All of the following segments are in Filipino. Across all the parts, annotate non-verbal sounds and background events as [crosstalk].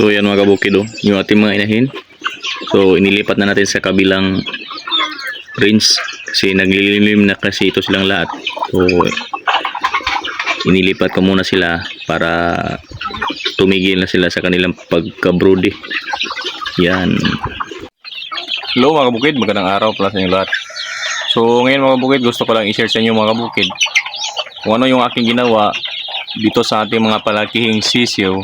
So yan mga kabukid oh, yung ating mga inahin. So inilipat na natin sa kabilang range kasi naglilimlim na kasi ito silang lahat. So inilipat ko muna sila para tumigil na sila sa kanilang pagka-broody. Yan. Hello mga kabukid, magandang araw pala sa inyo lahat. So ngayon mga kabukid, gusto ko lang i-share sa inyo mga kabukid kung ano yung aking ginawa dito sa ating mga palakihing sisiw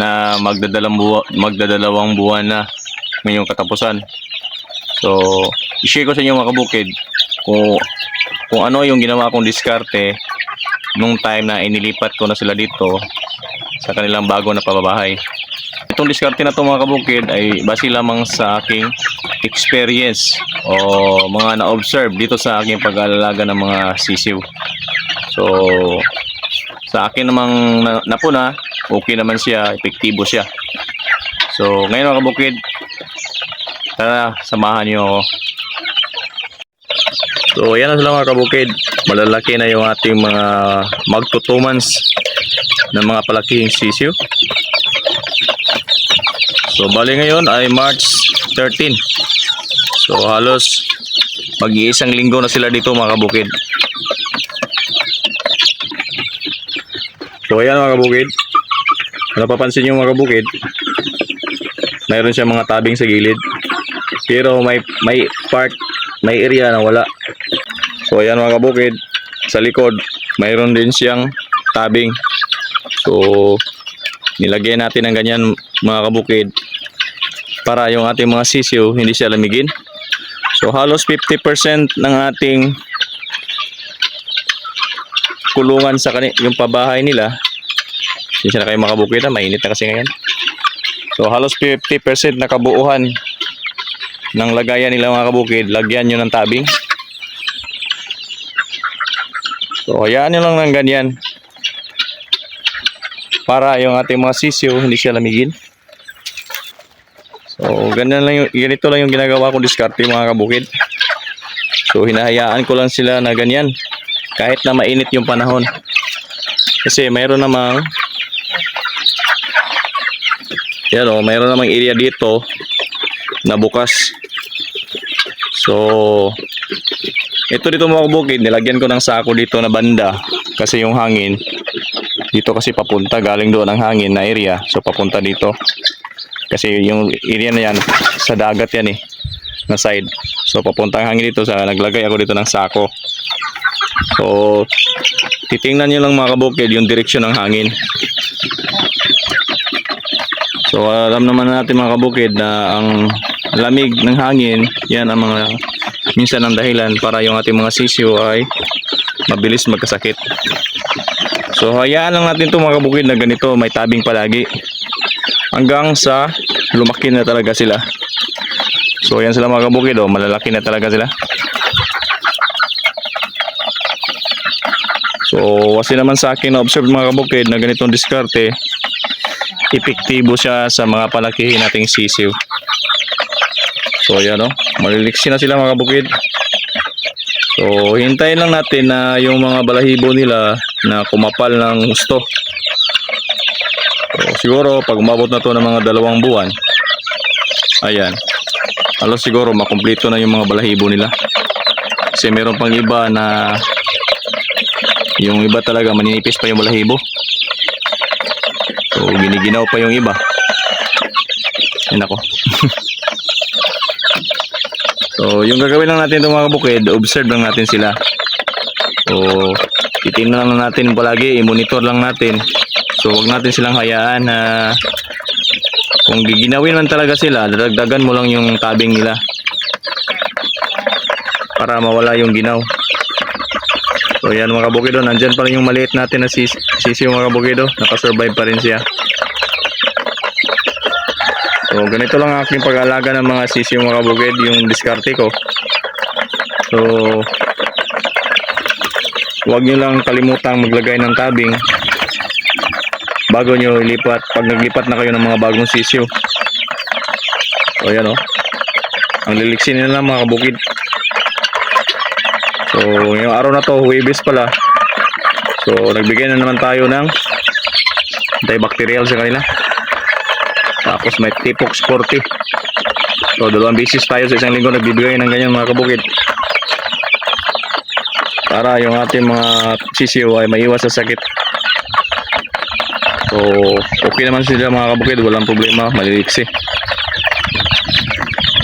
na magdadalang buwa, magdadalawang buwan na ngayong katapusan. So, i-share ko sa inyo mga kabukid kung, kung ano yung ginawa kong diskarte nung time na inilipat ko na sila dito sa kanilang bago na pababahay. Itong diskarte na to mga kabukid ay base lamang sa aking experience o mga na-observe dito sa aking pag-alalaga ng mga sisiw. So, sa akin namang na- napuna, okay naman siya, epektibo siya. So, ngayon mga kabukid, tara, samahan niyo ako. So, yan na sila mga kabukid. Malalaki na yung ating mga magtutumans ng mga palakihing sisiw. So, bali ngayon ay March 13. So, halos mag-iisang linggo na sila dito mga kabukid. So, ayan mga kabukid. Napapansin nyo mga kabukid, mayroon siya mga tabing sa gilid. Pero may may part, may area na wala. So, ayan mga kabukid. Sa likod, mayroon din siyang tabing. So, nilagyan natin ng ganyan mga kabukid para yung ating mga sisiyo hindi siya lamigin. So, halos 50% ng ating kulungan sa kani yung pabahay nila. Hindi na kayo makabukid na mainit na kasi ngayon. So halos 50% na kabuuhan ng lagayan nila mga kabukid. Lagyan nyo ng tabing. So hayaan nyo lang ng ganyan para yung ating mga sisiyo hindi siya lamigin. So ganyan lang yung, ganito lang yung ginagawa ko diskarte mga kabukid. So hinahayaan ko lang sila na ganyan kahit na mainit yung panahon. Kasi mayroon namang yan o, mayroon namang area dito na bukas. So, ito dito mga kabukid, nilagyan ko ng sako dito na banda kasi yung hangin dito kasi papunta galing doon ang hangin na area so papunta dito kasi yung area na yan sa dagat yan eh na side so papunta ang hangin dito sa naglagay ako dito ng sako So, titingnan nyo lang mga kabukid yung direksyon ng hangin. So, alam naman natin mga kabukid na ang lamig ng hangin, yan ang mga minsan ang dahilan para yung ating mga sisiyo ay mabilis magkasakit. So, hayaan lang natin ito mga kabukid na ganito, may tabing palagi. Hanggang sa lumaki na talaga sila. So, yan sila mga kabukid, oh, malalaki na talaga sila. So, kasi naman sa akin na-observe mga kabukid na ganitong diskarte, epektibo siya sa mga palakihin nating sisiw. So, yan o. Maliliksi na sila mga kabukid. So, hintayin lang natin na yung mga balahibo nila na kumapal ng gusto. So, siguro, pag umabot na to ng mga dalawang buwan, ayan, halos siguro makumpleto na yung mga balahibo nila. Kasi meron pang iba na yung iba talaga maninipis pa yung balahibo. So giniginaw pa yung iba. Yan ako. [laughs] so yung gagawin lang natin itong mga kabukid, observe lang natin sila. So titingnan lang natin palagi, i-monitor lang natin. So wag natin silang hayaan na kung giginawin man talaga sila, dadagdagan mo lang yung tabing nila para mawala yung ginaw. So yan mga kabukido, nandyan pa rin yung maliit natin na sis sisi mga kabukido, nakasurvive pa rin siya. So ganito lang ang aking pag-alaga ng mga sisi mga kabukid, yung diskarte ko. So huwag nyo lang kalimutang maglagay ng tabing bago nyo ilipat, pag naglipat na kayo ng mga bagong sisyo. So yan o. Ang liliksin nila mga kabukid. So, ngayong araw na to, Huwebes pala. So, nagbigay na naman tayo ng antibacterial sa kanila. Tapos may Tipox 40. So, dalawang bisis tayo sa isang linggo nagbibigay ng ganyan mga kabukid. Para yung ating mga sisiyo ay maiwas sa sakit. So, okay naman sila mga kabukid. Walang problema. Maliliksi.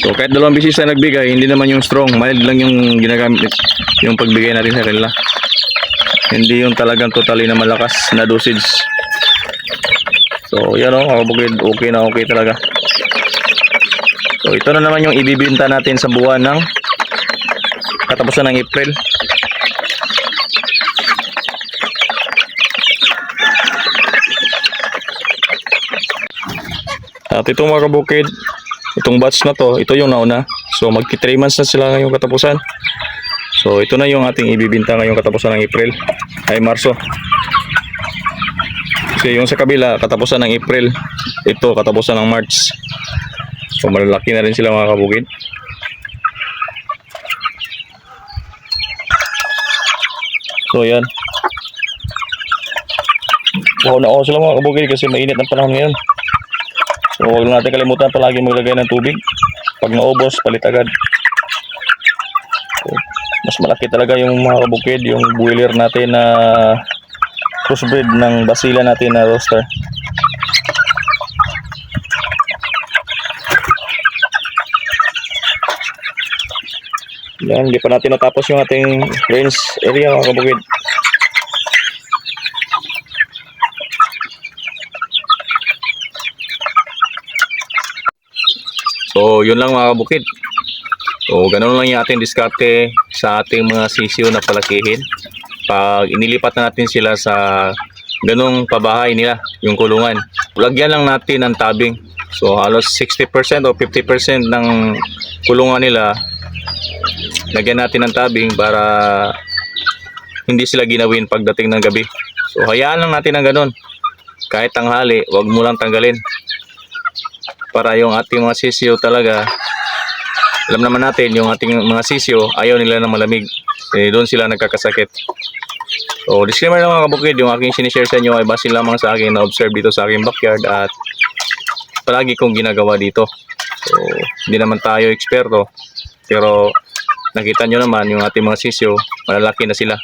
So, kahit dalawang bisis na nagbigay, hindi naman yung strong. Mild lang yung ginagamit, yung pagbigay natin sa kanila. Hindi yung talagang totally na malakas na dosage. So, yan o, kabukid. Okay na okay talaga. So, ito na naman yung ibibinta natin sa buwan ng katapusan ng April. At ito mga kabukid, itong batch na to, ito yung nauna. So magti 3 months na sila ngayong katapusan. So ito na yung ating ibibinta ngayong katapusan ng April, ay Marso. Kasi yung sa kabila, katapusan ng April, ito katapusan ng March. So malalaki na rin sila mga kabukid. So yan. Wow na ako sila mga kabukid kasi mainit ang panahon ngayon. So huwag natin kalimutan palagi maglagay ng tubig. Pag naubos, palit agad. Mas malaki talaga yung mga kabukid, yung boiler natin na crossbreed ng basila natin na roaster. Yan, hindi pa natin natapos yung ating range area mga kabukid. So, yun lang mga kabukid. So, ganun lang yung ating diskarte sa ating mga sisiyo na palakihin. Pag inilipat na natin sila sa ganung pabahay nila, yung kulungan. Lagyan lang natin ng tabing. So, halos 60% o 50% ng kulungan nila, lagyan natin ng tabing para hindi sila ginawin pagdating ng gabi. So, hayaan lang natin ng ganun. Kahit tanghali, wag mo lang tanggalin para yung ating mga sisyo talaga alam naman natin yung ating mga sisyo ayaw nila ng malamig. Eh, doon sila nagkakasakit. So disclaimer lang mga kabukid yung aking sinishare sa inyo ay base lamang sa akin na observe dito sa aking backyard at palagi kong ginagawa dito. So hindi naman tayo eksperto pero nakita nyo naman yung ating mga sisyo malalaki na sila.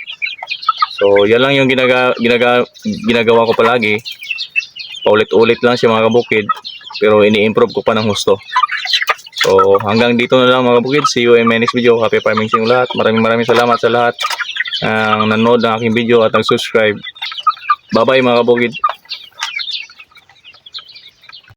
So yan lang yung ginaga, ginaga, ginagawa ko palagi. Paulit-ulit lang siya mga kabukid pero ini-improve ko pa ng husto. So hanggang dito na lang mga kabukid. See you in my next video. Happy farming sa lahat. Maraming maraming salamat sa lahat ang nanood ng aking video at nag-subscribe. Bye bye mga kabukid.